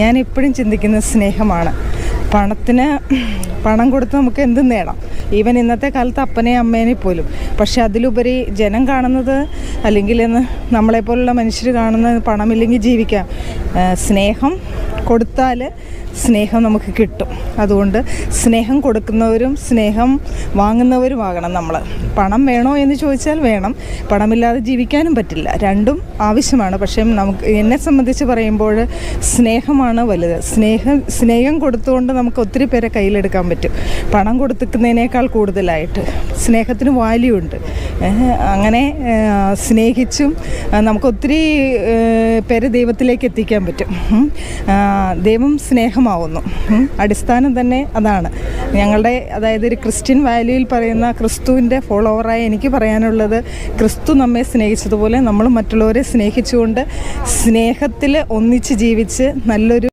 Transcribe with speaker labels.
Speaker 1: ഞാൻ എപ്പോഴും ചിന്തിക്കുന്ന സ്നേഹമാണ്. പണത്തിന് പണം കൊടുത്ത് നമുക്ക് എന്തും നേടാം. ഈവൻ ഇന്നത്തെ കാലത്ത് അപ്പനെ അമ്മേനെ പോലും. പക്ഷെ അതിലുപരി ജനം കാണുന്നത് അല്ലെങ്കിൽ നമ്മളെ നമ്മളെപ്പോലുള്ള മനുഷ്യർ കാണുന്നത് പണമില്ലെങ്കിൽ ജീവിക്കാം. സ്നേഹം കൊടുത്താൽ സ്നേഹം നമുക്ക് കിട്ടും. അതുകൊണ്ട് സ്നേഹം കൊടുക്കുന്നവരും സ്നേഹം വാങ്ങുന്നവരുമാകണം നമ്മൾ പണം വേണോ എന്ന് ചോദിച്ചാൽ വേണം. പണമില്ലാതെ ജീവിക്കാനും പറ്റില്ല. രണ്ടും ആവശ്യമാണ്. പക്ഷേ നമുക്ക് എന്നെ സംബന്ധിച്ച് പറയുമ്പോൾ സ്നേഹമാണ് വലുത്. സ്നേഹം സ്നേഹം കൊടുത്തുകൊണ്ട് നമുക്ക് ഒത്തിരി പേരെ കയ്യിലെടുക്കാൻ പറ്റും. പണം കൊടുത്തിക്കുന്നതിനേക്കാൾ കൂടുതലായിട്ട്. സ്നേഹത്തിന് വാല്യൂ ഉണ്ട്. അങ്ങനെ സ്നേഹിച്ചും നമുക്കൊത്തിരി പേര് ദൈവത്തിലേക്ക് എത്തിക്കാൻ പറ്റും. ദൈവം സ്നേഹമാവുന്നു. അടിസ്ഥാനം തന്നെ അതാണ്. ഞങ്ങളുടെ അതായത് ഒരു ക്രിസ്ത്യൻ വാല്യൂയിൽ പറയുന്ന ക്രിസ്തുവിന്റെ ഫോളോവറായി എനിക്ക് പറയാനുള്ളത് ക്രിസ്തു നമ്മെ സ്നേഹിച്ചതുപോലെ നമ്മൾ മറ്റുള്ളവരെ സ്നേഹിച്ചുകൊണ്ട് സ്നേഹത്തിൽ ഒന്നിച്ച് ജീവിച്ച് നല്ലൊരു